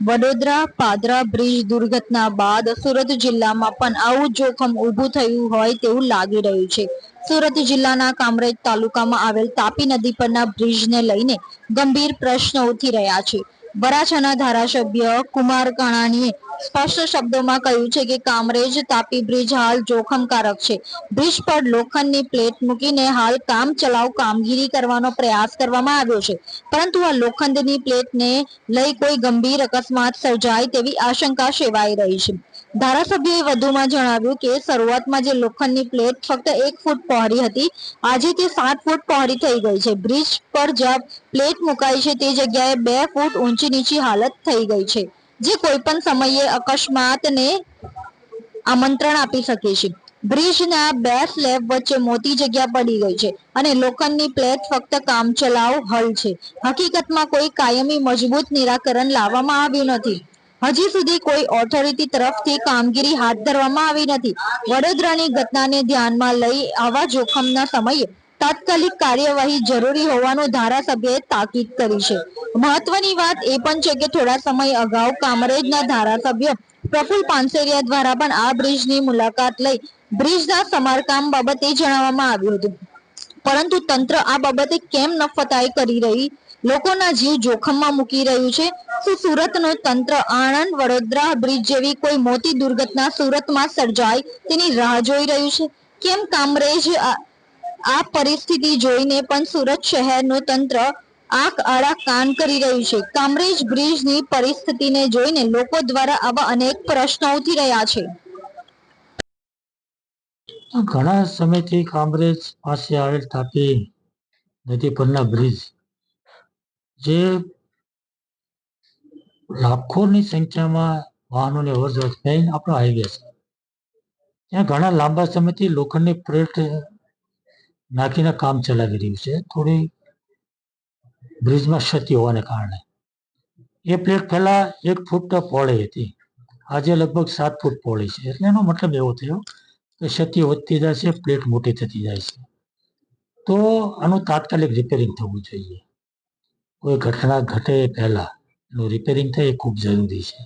Vadodara, Padra, bridge દુર્ઘટના બાદ સુરત જિલ્લામાં પણ આવું જોખમ ઊભું થયું હોય તેવું લાગી રહ્યું છે. સુરત જિલ્લાના કામરેજ તાલુકામાં આવેલ તાપી નદી પરના બ્રિજને લઈને ગંભીર પ્રશ્નો ઉઠી રહ્યા છે. વરાછાના ધારાસભ્ય કુમાર કાણાણીએ સ્પષ્ટ શબ્દોમાં કહ્યું છે કે કામરેજ તાપી બ્રિજ હાલ જોખમકારક છે. બ્રિજ પર લોખંડની પ્લેટ મૂકીને હાલ કામ ચલાવ કામગીરી કરવાનો પ્રયાસ કરવામાં આવ્યો છે. પરંતુ આ લોખંડની પ્લેટને લઈ કોઈ ગંભીર અકસ્માત સર્જાય તેવી આશંકા સેવાઈ રહી છે. ધારાસભ્યએ વધુમાં જણાવ્યું કે શરૂઆતમાં જે લોખંડની પ્લેટ ફક્ત એક ફૂટ પહોળી હતી, આજે તે સાત ફૂટ પહોળી થઈ ગઈ છે. બ્રિજ પર જ્યાં પ્લેટ મુકાઈ છે તે જગ્યાએ બે ફૂટ ઊંચી નીચી હાલત થઈ ગઈ છે, જે કોઈ પણ સમયે અકસ્માતને આમંત્રણ આપી શકે છે. બ્રિજના બે સ્લેબ વચ્ચે મોટી જગ્યા પડી ગઈ છે અને લોખંડની પ્લેટ ફક્ત કામચલાઉ હલ છે. હકીકતમાં કોઈ કાયમી મજબૂત નિરાકરણ લાવવામાં આવ્યું નથી. હજી સુધી કોઈ ઓથોરિટી તરફથી કામગીરી હાથ ધરવામાં આવી નથી. વડોદરાની ઘટનાને ધ્યાનમાં લઈ આવા જોખમના સમયે તાત્કાલિક કાર્યવાહી જરૂરી હોવાનું ધારાસભ્યએ તાકીદ કરી છે. મહત્વની વાત એ પણ છે કે થોડા સમય અગાઉ કામરેજના ધારાસભ્ય પ્રફુલ પાનસેરિયા દ્વારા પણ આ બ્રિજની મુલાકાત લઈ બ્રિજના સમારકામ બાબતે જણાવવામાં આવ્યું હતું. પરંતુ તંત્ર આ બાબતે કેમ નફતાઈ કરી રહી? લોકોના જીવ જોખમમાં મૂકી રહ્યું છે? શું સુરતનો તંત્ર આણંદ, વડોદરા બ્રિજ જેવી કોઈ મોટી દુર્ઘટના સુરતમાં સર્જાય તેની રાહ જોઈ રહ્યું છે? કેમ કામરેજ આ પરિસ્થિતિ જોઈને પણ સુરત શહેરનું તંત્ર આંખ આડા કાન કરી રહ્યું છે. કામરેજ બ્રિજની પરિસ્થિતિને જોઈને લોકો દ્વારા આવા અનેક પ્રશ્નો ઉઠી રહ્યા છે. ઘણા સમયથી કામરેજ પાસે આવેલ તાપી નદી પરના બ્રિજ, જે લાખોની સંખ્યામાં વાહનોની અવરજવર થઈને આપણો હાઈવે છે. ત્યાં ઘણા લાંબા સમયથી લોખંડની પ્લેટ નાખીને કામ ચલાવી રહ્યું છે. થોડી બ્રિજમાં ક્ષતિ હોવાને કારણે. એ પ્લેટ પહેલા એક ફૂટ પહોળી હતી. આજે લગભગ સાત ફૂટ પહોળી છે. એટલે એનો મતલબ એવો થયો કે ક્ષતિ વધતી જાય છે પ્લેટ મોટી થતી જાય છે. તો આનું તાત્કાલિક રિપેરિંગ થવું જોઈએ. કોઈ ઘટના ઘટે પહેલા એનું રિપેરિંગ થાય એ ખૂબ જરૂરી છે.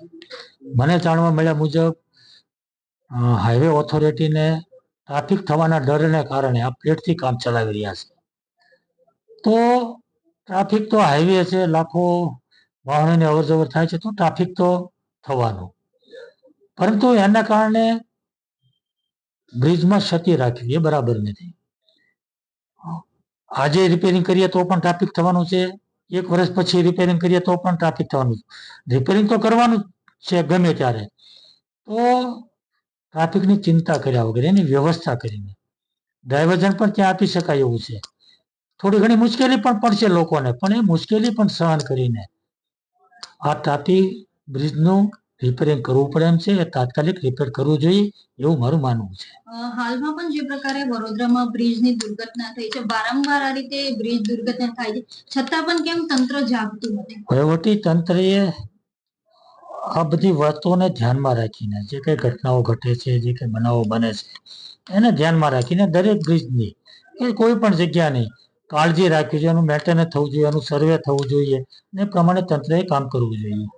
મને જાણવા મળ્યા મુજબ હાઈવે ઓથોરિટીને ટ્રાફિક થવાના ડરને કારણે આ પ્લેટથી કામ ચલાવી રહ્યા છે. તો ટ્રાફિક તો હાઈવે છે, લાખો વાહનોની અવરજવર થાય છે, તો ટ્રાફિક તો થવાનું. પરંતુ એના કારણે બ્રિજમાં ક્ષતિ રાખવી એ બરાબર નથી. આજે રિપેરિંગ કરીએ તો પણ ટ્રાફિક થવાનું છે, એક વર્ષ પછી રિપેરિંગ કરીએ તો પણ ટ્રાફિક થવાનું છે. રિપેરિંગ તો કરવાનું છે ગમે ત્યારે. તો ટ્રાફિકની ચિંતા કર્યા વગર એની વ્યવસ્થા કરીને. ડાયવર્ઝન પણ ત્યાં આપી શકાય એવું છે. થોડી ઘણી મુશ્કેલી પણ પડશે લોકોને પણ એ મુશ્કેલી પણ સહન કરીને. આ તાપી બ્રિજનું રિપેરિંગ કરવું પડે એમ છે એ તાત્કાલિક રિપેર કરવું જોઈએ એવું મારું માનવું છે. હાલમાં પણ જે પ્રકારે વડોદરામાં બ્રિજની દુર્ઘટના થઈ છે વારંવાર આ રીતે બ્રિજ દુર્ઘટના થાય છે છતાં પણ કેમ તંત્ર જાગતું નથી? વહીવટી તંત્રએ આ બધી વાતોને ધ્યાનમાં રાખીને જે કઈ ઘટનાઓ ઘટે છે, જે કઈ બનાવો બને છે, એને ધ્યાનમાં રાખીને દરેક બ્રિજની કે કોઈ પણ જગ્યાની કાળજી રાખવી જોઈએ, એનું મેન્ટેનન્સ થવું જોઈએ, એનું સર્વે થવું જોઈએ એ પ્રમાણે તંત્રએ કામ કરવું જોઈએ.